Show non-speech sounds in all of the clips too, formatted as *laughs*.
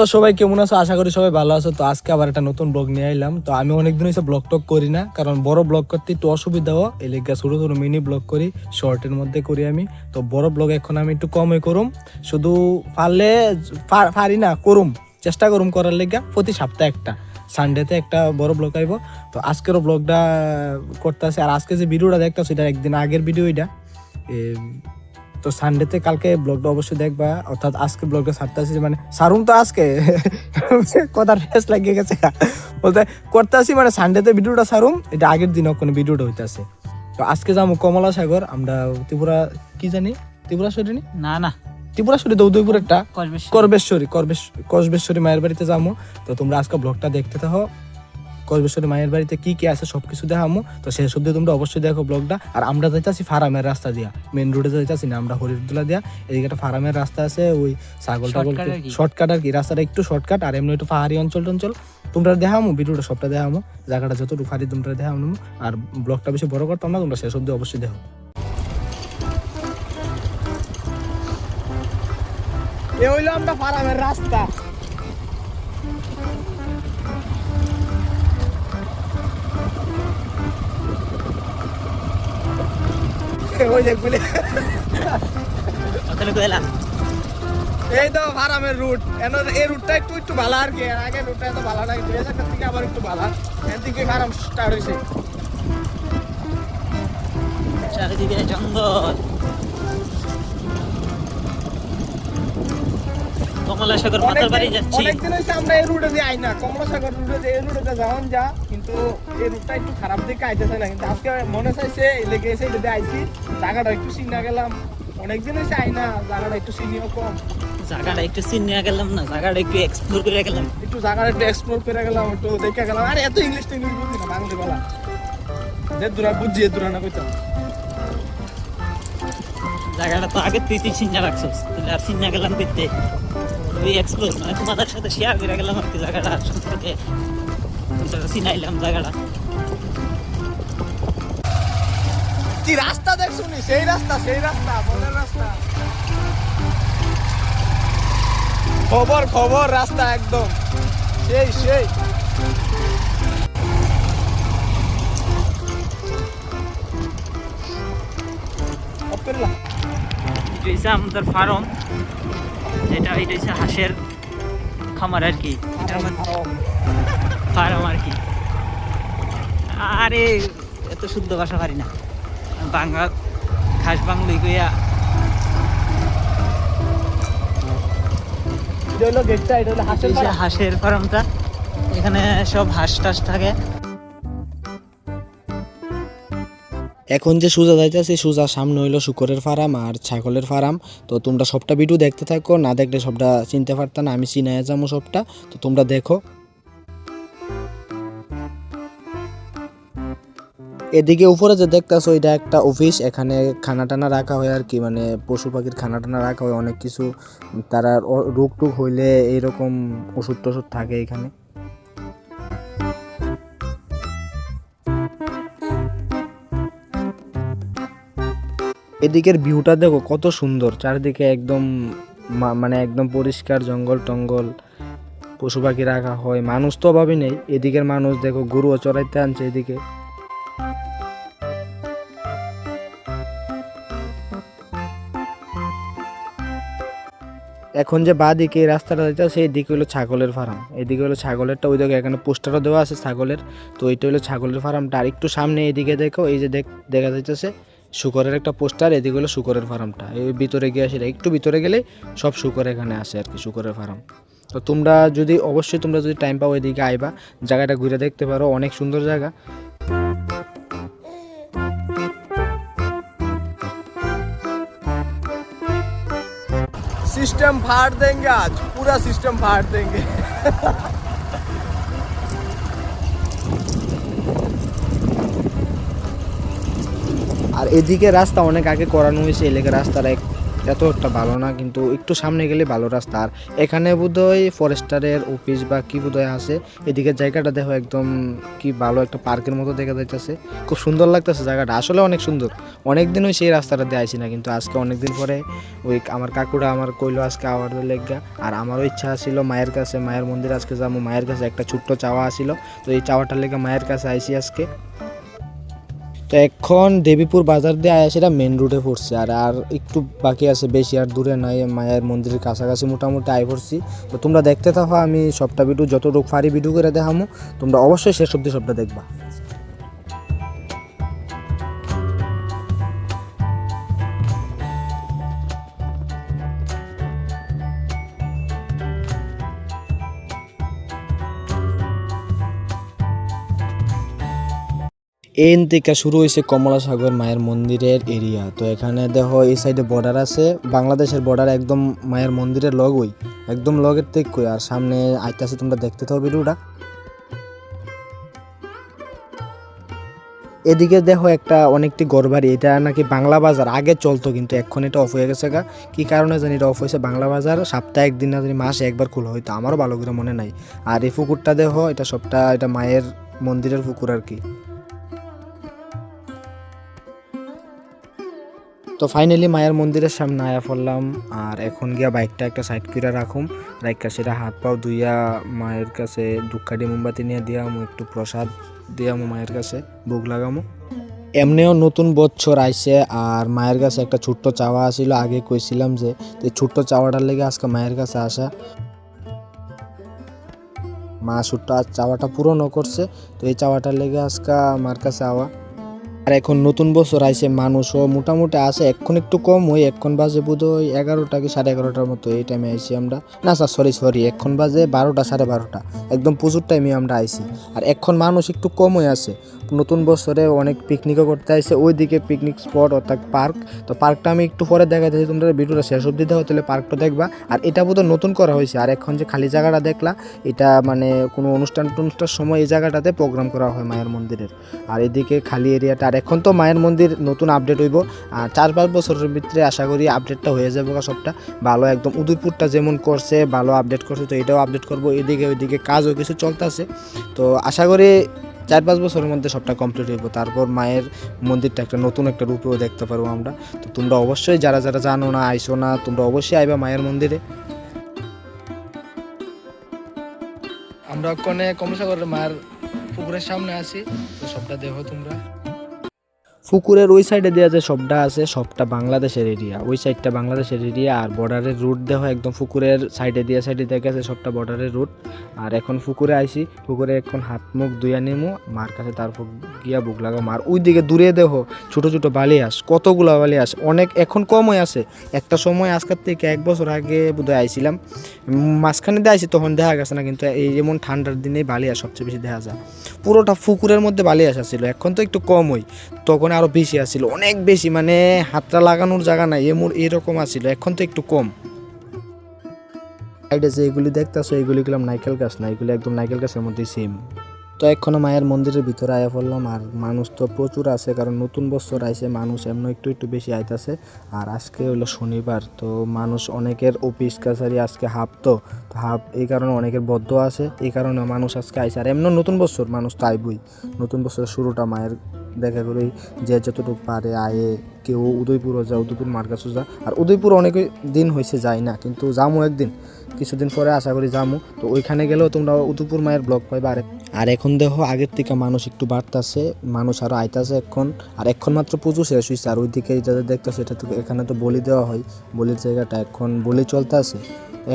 তো সবাই কেমন আছো? আশা করি সবাই ভালো আছো। তো আজকে আবার একটা নতুন ব্লগ নিয়ে এলাম তো আমি অনেকদিন হয়েছে ব্লগ টক করি না, কারণ বড় ব্লগ করতে একটু অসুবিধাও এই লেগে ছোট ছোট মিনি ব্লগ করি শর্টের মধ্যে করি আমি। তো বড় ব্লগ এখন আমি একটু কমই করুম। শুধু পারলে পারি না, করুম। চেষ্টা করুম করার লেগে। প্রতি সপ্তাহে একটা সানডেতে একটা বড় ব্লগ আইব। তো আজকেরও ব্লগটা করতেছে আর আজকে যে ভিডিওটা দেখতেছো, এটা একদিন আগের ভিডিও এটা। তো সানডেতে কালকে ব্লগটা অবশ্যই দেখবা। অর্থাৎ আজকে ব্লগটা ছাড়তেছি মানে সারুম তো আজকে। *laughs* কথার ফেস লাগিয়ে গেছে। বলতে করতেছি মানে সানডেতে ভিডিওটা সারুম এটা আগের দিন কোনো ভিডিওটা হইতাছে। তো আজকে যাব কমলা সাগর আমরা ত্রিপুরা কি জানি? ত্রিপুরা সরিনি না না। ত্রিপুরা একটা। করবেশ করবেশ্বরী করবেশ কসবেশ্বরী মায়ের বাড়িতে যাব। তো তোমরা আজকে ব্লগটা দেখতে থাকো। কসবেশ্বরী মায়ের বাড়িতে কি কি আছে সবকিছু দেখামো। তো শেষ অব্দি তোমরা অবশ্যই দেখো ব্লগটা। আর আমরা যাইতাছি ফার্মের রাস্তা দিয়া। মেন রোডে যাইতাছি না আমরা হরিদুলা দিয়া। এদিকে একটা ফার্মের রাস্তা আছে ওই ছাগল টাগল? শর্টকাট আর কি? রাস্তাটা একটু শর্টকাট আর এমনি একটু পাহাড়ি অঞ্চল টঞ্চল। তোমরা দেখামো ভিডিওটা সবটা দেখামো। জায়গাটা যতটুকু ফারি তোমরা দেখামো। আর ব্লগটা বেশি বড় করতাম না তোমরা শেষ অব্দি অবশ্যই দেখো। এ হইল আমরা ফার্মের রাস্তা। ওই দেখ বলে তাহলে কইলা? এই তো ফার্মের রুট এন এই রুটটা একটু একটু ভালো আর কি। এর আগে রুটটা এত ভালো দুই হাজার থেকে আবার একটু ভালো এর থেকে আরাম স্টার্ট হয়েছে চারিদিকে জঙ্গল। কমলা সাগর মাতার বাড়ি যাচ্ছি। অনেকদিন হয়েছে আমরা এই রুটে দিয়ে আই না। কমলাসাগর রুটে দিয়ে এই রুটে যাওয়ান যা কিন্তু এই রুটটা একটু খারাপ দিকে আইতেছে না। কিন্তু আজকে মনে চাইছে লেগে এসে এটা দিয়ে আইছি। জায়গাটা একটু চিনা গেলাম। অনেকদিন হয়েছে আই না জায়গাটা একটু চিনিও কম। জায়গাটা একটু চিনিয়ে গেলাম না জায়গাটা একটু এক্সপ্লোর করে গেলাম। একটু জায়গাটা একটু এক্সপ্লোর করে গেলাম একটু দেখে গেলাম। আরে এত ইংলিশ টিংলিশ বুঝি না বাংলা বলা। যে দূরা বুঝছি দূরা না কইতাম। জায়গাটা তো আগে তুই তুই চিন্তা রাখছিস আর চিন্তা গেলাম করতে ওই এক্সপ্লোর মানে তোমাদের সাথে শেয়ার করে গেলাম আর কি জায়গাটা সম্পর্কে। চিনাইলাম জায়গাটা। কি রাস্তা দেখ শুনি সেই রাস্তা সেই রাস্তা বনের রাস্তা। খবর খবর রাস্তা একদম। সেই সেই। আমাদের ফার্ম। যেটা এটা হচ্ছে হাঁসের খামার আর কি। এটার মধ্যে ফার্ম আর কি। আরে এত শুদ্ধ ভাষা পারি না। বাংলা খাস বাংলাই কইয়া। হাঁসের ফার্মটা এখানে সব হাঁস টাস থাকে। এখন যে সুজা যাইতেছে সুজা সামনে হইল শুকরের ফার্ম আর ছাগলের ফার্ম। তো তোমরা সবটা ভিডিও দেখতে থাকো, না দেখলে সবটা চিনতে পারতাম আমি চিনাই যাব সবটা। তো তোমরা দেখো। এদিকে উপরে যে দেখতেছো, এটা একটা অফিস। এখানে খানা টানা রাখা হয় আর কি মানে পশু পাখির খানা টানা রাখা হয়, অনেক কিছু। তারা রোগ টুক হইলে এইরকম ওষুধ টষুধ থাকে এখানে। এদিকের ভিউটা দেখো, কত সুন্দর। চারিদিকে একদম মানে একদম পরিষ্কার জঙ্গল টঙ্গল, পশু পাখি রাখা হয়, মানুষ তো অভাবই নেই। এদিকের মানুষ দেখো, গরুও চড়াইতে আনছে এদিকে। এখন যে বা দিকে রাস্তাটা যাইতে সেই দিকে হলো ছাগলের ফার্ম এদিকে হলো ছাগলেরটা, ওই দিকে এখানে পোস্টারও দেওয়া আছে ছাগলের। তো এইটা হলো ছাগলের ফার্মটা আর একটু সামনে এইদিকে দেখো, এই যে দেখ- দেখা যাইতেছে শুকরের একটা পোস্টার এদিকে হলো শুকরের ফার্মটা এই ভিতরে গিয়ে আসে একটু ভিতরে গেলে সব শুকর এখানে আসে আর কি শুকরের ফার্ম তো তোমরা যদি অবশ্যই তোমরা যদি টাইম পাও এদিকে আইবা জায়গাটা ঘুরে দেখতে পারো অনেক সুন্দর জায়গা सिस्टम फाड़ देंगे आज पूरा सिस्टम फाड़ देंगे এদিকে রাস্তা অনেক আগে করানো হয়েছে এলাকা রাস্তাটা এক- এত একটা ভালো না, কিন্তু একটু সামনে গেলে ভালো রাস্তা। আর এখানে বোধহয় ফরেস্টারের অফিস বা কি বোধহয় আছে এদিকে জায়গাটা দেখো একদম কি ভালো একটা পার্কের মতো দেখা যাইতেছে। খুব সুন্দর লাগতেছে জায়গাটা, আসলে অনেক সুন্দর। অনেক দিন ওই সেই রাস্তাটা দিয়ে আইসি না, কিন্তু আজকে অনেক দিন পরে ওই আমার কাকুরা আমার কইলো আজকে আওয়ার লেগা আর আমারও ইচ্ছা ছিল মায়ের কাছে, মায়ের মন্দির আজকে যাব, মায়ের কাছে একটা ছোট্ট চাওয়া আসিল তো এই চাওয়াটার লেগে মায়ের কাছে আইসি আজকে। তো এখন দেবীপুর বাজার দিয়ে আয়া সেটা মেন রুটে পড়ছে। আর আর একটু বাকি আছে, বেশি আর দূরে নাই, মায়ের মন্দিরের কাছাকাছি মোটামুটি আয় পড়ছি তো তোমরা দেখতে থাকো, আমি সবটা ভিডিও যতটুকু ফারি ভিডিও করে দেখামো। তোমরা অবশ্যই শেষ অব্দি সবটা দেখবা। এন থেকে শুরু হয়েছে কমলা সাগর মায়ের মন্দিরের এরিয়া। তো এখানে দেখো এই সাইডে বর্ডার আছে। বাংলাদেশের বর্ডার একদম মায়ের মন্দিরের লগই, একদম লগের থেকে আর সামনে আইতাছে, তোমরা দেখতে থাকো ভিডিওটা। এদিকে দেখো একটা অনেকটি গড়বাড়ি এটা নাকি বাংলা বাজার। আগে চলতো, কিন্তু এখন এটা অফ হয়ে গেছে গা। কি কারণে জানি এটা অফ হয়েছে বাংলা বাজার? সপ্তাহে একদিন না জানি মাসে একবার খোলা হইতো আমারও ভালো করে মনে নাই। আর এই পুকুরটা দেখো, এটা সবটা এটা মায়ের মন্দিরের পুকুর আর কি। তো ফাইনালি মায়ের মন্দিরের সামনে আয়া পড়লাম। আর এখন গিয়া বাইকটা একটা সাইড করে রাখুম। রাইকা সেটা হাত পাও ধুইয়া মায়ের কাছে দুঃখাটি মোমবাতি নিয়ে দিয়াম একটু প্রসাদ দিয়ামো মায়ের কাছে, ভোগ লাগামো। এমনিও নতুন বছর আইছে আর মায়ের কাছে একটা ছোট্ট চাওয়া আছিল। আগে কইছিলাম যে ছোট্ট চাওয়াটার লেগে আজকে মায়ের কাছে আসা। মা ছোট্ট চাওয়াটা পূরণও করছে, তো এই চাওয়াটার লেগে আজকে আমার কাছে আওয়া। আর এখন নতুন বছর আইসে মানুষও মোটামুটি আছে। এখন একটু কম ওই এখন বাজে বোধ হয় এগারোটা কি সাড়ে এগারোটার মতো এই টাইমে আইসি আমরা। না স্যার সরি সরি এখন বাজে বারোটা, সাড়ে বারোটা। একদম প্রচুর টাইমে আমরা আইসি আর এখন মানুষ একটু কম হয়ে আছে। নতুন বছরে অনেক পিকনিকও করতে আইছে ওইদিকে পিকনিক স্পট অর্থাৎ পার্ক তো পার্কটা আমি একটু পরে দেখা যাচ্ছে তোমরা ভিডিওটা শেষ অব্দি দেখো, তাহলে পার্কটা দেখবা। আর এটা বোধহয় নতুন করা হয়েছে। আর এখন যে খালি জায়গাটা দেখলা, এটা মানে কোনো অনুষ্ঠান টনুষ্ঠান সময় এই জায়গাটাতে প্রোগ্রাম করা হয় মায়ের মন্দিরের। আর এদিকে খালি এরিয়াটা আর এখন তো মায়ের মন্দির নতুন আপডেট হইব। আর চার পাঁচ বছরের ভিতরে আশা করি আপডেটটা হয়ে যাবে সবটা। ভালো একদম উদয়পুরটা যেমন করছে, ভালো আপডেট করছে, তো এটাও আপডেট করব। এদিকে ওইদিকে কাজও কিছু চলতেছে। তো আশা করি চার পাঁচ বছরের মধ্যে সবটা কমপ্লিট হইব। তারপর মায়ের মন্দিরটা একটা নতুন একটা রূপেও দেখতে পারব আমরা। তো তোমরা অবশ্যই যারা যারা জানো না, আইসো না, তোমরা অবশ্যই আইবা মায়ের মন্দিরে। আমরা কনে কমসাগরের মায়ের পুকুরের সামনে আছি। তো সবটা দেখো তোমরা। পুকুরের ওই সাইডে দেওয়া যে সবটা আছে, সবটা বাংলাদেশের এরিয়া ওই সাইডটা বাংলাদেশের এরিয়া আর বর্ডারের রুট দেওয়া একদম পুকুরের সাইডে দিয়ে সাইডে দেখা আছে সবটা বর্ডারের রুট আর এখন পুকুরে আইছি, পুকুরে এখন হাত মুখ ধুইয়া নেমু, মার কাছে তারপর গিয়া বুক লাগাম আর ওই দিকে দূরে দেখো, ছোট ছোট বালি আস কতগুলা বালি আস অনেক এখন কম হয়ে আছে। একটা সময় আজকের থেকে এক বছর আগে বোধহয় আইছিলাম। মাঝখানে দিয়ে আইছি, তখন দেখা গেছে না, কিন্তু এই যেমন ঠান্ডার দিনে বালি আস সবচেয়ে বেশি দেখা যায়। পুরোটা পুকুরের মধ্যে বালি আসা ছিল এখন তো একটু কম হই তখন আরও বেশি আসছিল অনেক বেশি মানে হাতটা লাগানোর জায়গা নাই এমন এরকম আসছিল এখন তো একটু কম। সাইডে যে এগুলি দেখতেছো, এগুলি গেলাম নাইকেল গাছ না এগুলি একদম নাইকেল গাছের মধ্যে সেম তো এখনও মায়ের মন্দিরের ভিতরে আয়া পড়লাম, আর মানুষ তো প্রচুর আছে, কারণ নতুন বছর আইসে মানুষ এমন একটু একটু বেশি আইতাছে। আর আজকে হলো শনিবার, তো মানুষ অনেকের অফিস কাছারি আজকে হাফ তো তো হাফ এই কারণে অনেকের বদ্ধ আছে, এই কারণে মানুষ আজকে আইসে আর এমন নতুন বছর, মানুষ তো আইবই। নতুন বছরের শুরুটা মায়ের দেখা করেই যে যতটুকু পারে আয়ে, কেউ উদয়পুরও যা উদয়পুর মার কাছে যা আর উদয়পুর অনেক দিন হয়েছে যায় না, কিন্তু যামু একদিন, কিছুদিন পরে আশা করি যামু। তো ওইখানে গেলেও তোমরা উদয়পুর মায়ের ব্লগ পাইবা। আর আর এখন দেখো আগের থেকে মানুষ একটু বাড়তাছে, মানুষ আরও আইতাছে এখন। আর এখন মাত্র পুজো শেষ হয়েছে আর ওইদিকে যাদের দেখতেছে, এটা তো এখানে তো বলি দেওয়া হয়। বলির জায়গাটা এখন বলি চলতে আছে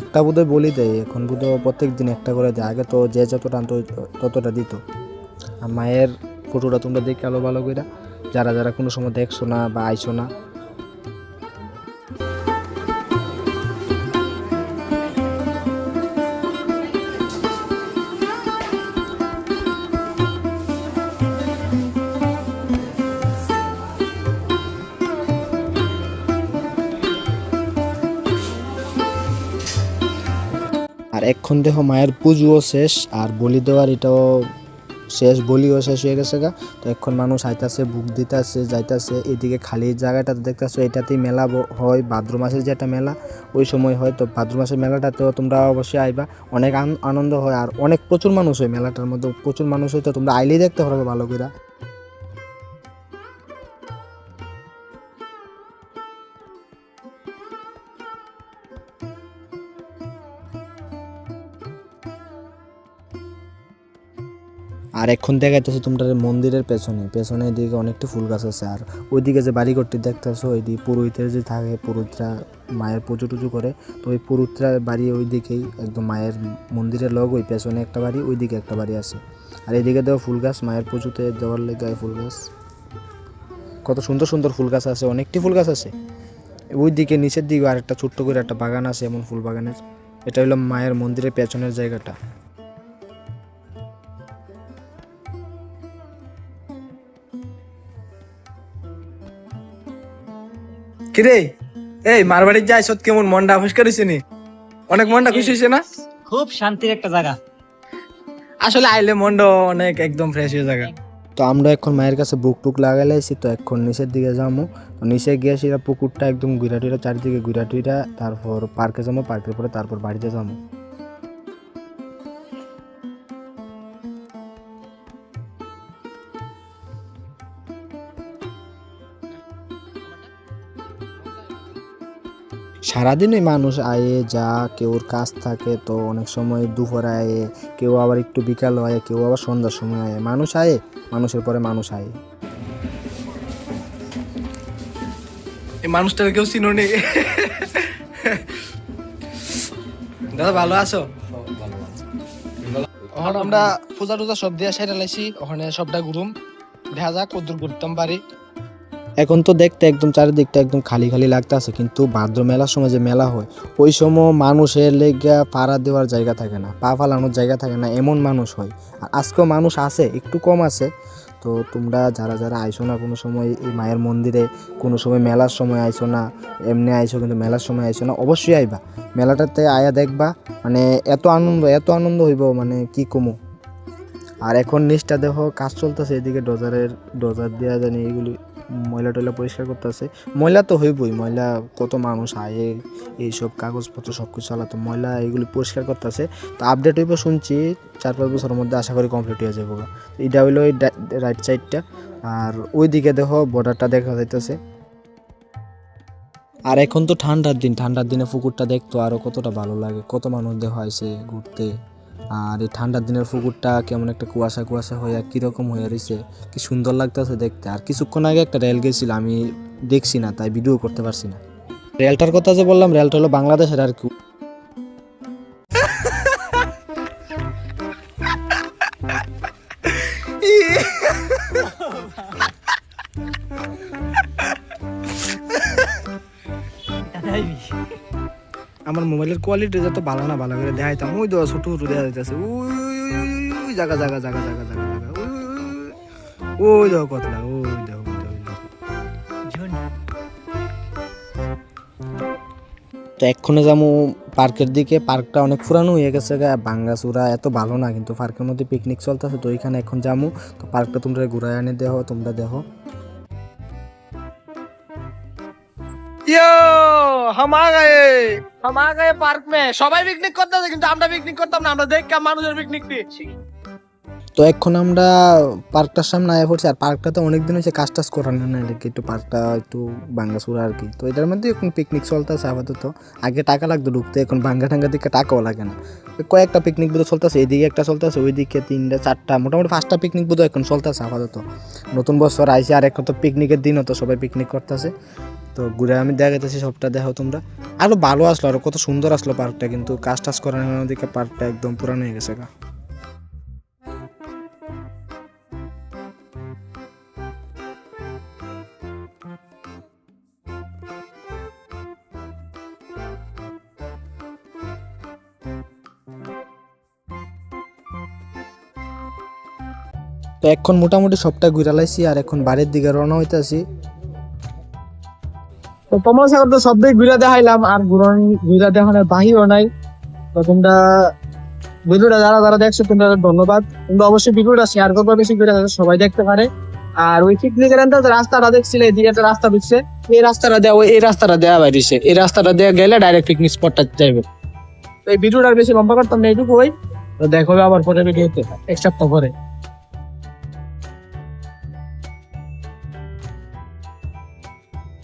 একটা বোধহয় বলি দেয়, এখন বোধহয় প্রত্যেক দিন একটা করে দেয়। আগে তো যে যতটা আনতো ততটা দিত। আর মায়ের ফটোটা তোমরা দেখে আলো ভালো করে যারা যারা কোনো সময় দেখছ না বা আইছো না। আর এখন দেখো মায়ের পুজোও শেষ, আর বলি দেওয়ার এটাও শেষ, বলিও শেষ হয়ে গেছে গা। তো এখন মানুষ আইতাছে, বুক দিতেছে, যাইতাছে। এদিকে খালি জায়গাটাতে দেখতেছো, এটাতেই মেলা হয়। ভাদ্র মাসের যে একটা মেলা, ওই সময় হয়। তো ভাদ্র মাসের মেলাটাতেও তোমরা অবশ্যই আইবা। অনেক আন- আনন্দ হয়। আর অনেক প্রচুর মানুষ হয় মেলাটার মধ্যে। প্রচুর মানুষ হয় তো তোমরা আইলেই দেখতে পারবে ভালো করে আর এখন দেখাইতেছো তোমরা মন্দিরের পেছনে পেছনে দিকে অনেকটা ফুল গাছ আছে আর ওইদিকে যে বাড়ি ঘরটি দেখতেছো ওইদিকে পুরোহিতের যে থাকে, পুরোহিতরা মায়ের পুজো টুজো করে, তো ওই পুরোহিতরা বাড়ি ওই দিকেই একদম মায়ের মন্দিরের লগ, ওই পেছনে একটা বাড়ি, ওইদিকে একটা বাড়ি আছে। আর এদিকে দেওয়া ফুল গাছ, মায়ের পুজোতে দেওয়ার লেগে ফুল গাছ। কত সুন্দর সুন্দর ফুল গাছ আছে, অনেকটি ফুল গাছ আছে। ওই দিকে নিচের দিকে আর একটা ছোট্ট করে একটা বাগান আছে, এমন ফুল বাগানের। এটা হলো মায়ের মন্দিরের পেছনের জায়গাটা। কিরে? এই মারবাড়ির যাই সত কেমন মনটা আবিষ্কার হয়েছে নি অনেক মনটা খুশি হয়েছে না? খুব শান্তির একটা জায়গা। আসলে আইলে মনটা অনেক একদম ফ্রেশ হয়ে জায়গা তো আমরা এখন মায়ের কাছে বুক টুক লাগাইলাইছি তো এখন নিচের দিকে যাব তো নিচে গিয়ে সেটা পুকুরটা একদম ঘুরা টুরা চারিদিকে ঘুরা টুরা তারপর পার্কে যাব পার্কের পরে তারপর বাড়িতে যাব সারাদিনই মানুষ আয়ে যা কেউর কাজ থাকে তো অনেক সময় দুপুরে আয়ে কেউ আবার একটু বিকাল হয় কেউ আবার সন্ধ্যার সময় আয়ে। মানুষ আয়ে মানুষের পরে মানুষ আয়ে। এই মানুষটার কেউ চিনো নি দাদা ভালো আছো? আমরা পূজা টুজা সব দিয়ে সেটা লাইছি ওখানে সবটা ঘুরুম। দেখা যাক কদ্দুর ঘুরতাম পারি এখন তো দেখতে একদম চারিদিকটা একদম খালি খালি লাগতেছে, কিন্তু ভাদ্র মেলার সময় যে মেলা হয়, ওই সময় মানুষের লেগা পাড়া দেওয়ার জায়গা থাকে না, পা ফালানোর জায়গা থাকে না, এমন মানুষ হয়। আর আজকেও মানুষ আছে, একটু কম আছে। তো তোমরা যারা যারা আইসো না কোনো সময় এই মায়ের মন্দিরে, কোনো সময় মেলার সময় আইসো না, এমনি আইসো কিন্তু মেলার সময় আইসো না, অবশ্যই আইবা। মেলাটাতে আয়া দেখবা মানে এত আনন্দ এত আনন্দ হইব মানে কি কমো? আর এখন নিচটা দেখো কাজ চলতেছে, এদিকে ডজারের, ডজার দেওয়া জানি এগুলি ময়লা টয়লা পরিষ্কার করতেছে ময়লা তো হইবই, ময়লা কত মানুষ আয়ে, এইসব কাগজপত্র সব কিছু চালাতো ময়লা এগুলি পরিষ্কার করতেছে তো আপডেট হইব শুনছি চার পাঁচ বছরের মধ্যে আশা করি কমপ্লিট হয়ে যাব এটা হইল ওই রাইট সাইডটা আর ওই দিকে দেখো বর্ডারটা দেখা যাইতেছে। আর এখন তো ঠান্ডার দিন, ঠান্ডার দিনে পুকুরটা দেখতো আরও কতটা ভালো লাগে। কত মানুষ দেখা হয়েছে ঘুরতে। আর এই ঠান্ডার দিনের পুকুরটা কেমন একটা কুয়াশা কুয়াশা হয়ে কীরকম হয়ে রয়েছে কি সুন্দর লাগতেছে দেখতে। আর কিছুক্ষণ আগে একটা রেল গেছিল, আমি দেখছি না, তাই ভিডিও করতে পারছি না। রেলটার কথা যে বললাম, রেলটা হলো বাংলাদেশের আর কি আমার মোবাইলের কোয়ালিটি যত ভালো না ভালো করে দেখাইতাম ওই তো ছোট ছোট দেখা যাইতেছে ওই ওই জায়গা জায়গা জায়গা জায়গা জায়গা জায়গা ওই, ওই, ওই, ওই দেখো কতটা ওই দেখো ওই দেখো, ওই দেখো। তো এক্ষণে যাবো পার্কের দিকে পার্কটা অনেক পুরানো হয়ে গেছে গা বাঙ্গাচুরা এত ভালো না কিন্তু পার্কের মধ্যে পিকনিক চলতেছে তো ওইখানে এখন যাবো তো পার্কটা তোমরা ঘুরায় আনে দেখো তোমরা দেখো यो हम आ गए আমাকে পার্ক মে। সবাই পিকনিক করতেছে কিন্তু আমরা পিকনিক করতাম না আমরা দেখতাম মানুষের পিকনিক দিচ্ছি তো এখন আমরা পার্কটার সামনে আয়া পড়ছি আর পার্কটা তো অনেক দিন হয়েছে কাজ টাজ করার না কি একটু পার্কটা একটু ভাঙ্গা চুরা আর কি। তো এটার মধ্যে এখন পিকনিক চলতেছে আপাতত। আগে টাকা লাগতো ঢুকতে এখন ভাঙ্গা টাঙ্গা দিকে টাকাও লাগে না। কয়েকটা পিকনিক বোধ চলতেছে এদিকে একটা চলতেছে ওইদিকে তিনটা চারটা মোটামুটি পাঁচটা পিকনিক বোধ এখন চলতেছে আপাতত। নতুন বছর আইসে আর এখন তো পিকনিকের দিনও তো সবাই পিকনিক করতেছে। তো ঘুরে আমি দেখাইতেছি, সবটা দেখো তোমরা। আরও ভালো আসলো, আরও কত সুন্দর আসলো পার্কটা, কিন্তু কাজ টাজ করানোর দিকে পার্কটা একদম পুরানো হয়ে গেছে গা। তো এখন মোটামুটি সবটা ঘুরালাইছি আর এখন বাড়ির দিকে রওনা হইতাছি। তো তো ঘুরে দেখাইলাম, আর ঘুরন ঘুরে নাই। তো তোমরা ভিডিওটা যারা যারা দেখছ, তোমরা ধন্যবাদ। তোমরা অবশ্যই ভিডিওটা শেয়ার করবে, বেশি করে সবাই দেখতে পারে। আর ওই পিকনিকের রাস্তাটা দেখছিলে এদিকে একটা রাস্তা দিচ্ছে। এই রাস্তাটা দেওয়া এই রাস্তাটা দেওয়া বাইরেছে এই রাস্তাটা দেওয়া গেলে ডাইরেক্ট পিকনিক স্পটটা যাবে তো এই ভিডিওটা বেশি লম্বা করতাম না এইটুকু ওই দেখো আবার পরে ভিডিওতে। এক সপ্তাহ পরে।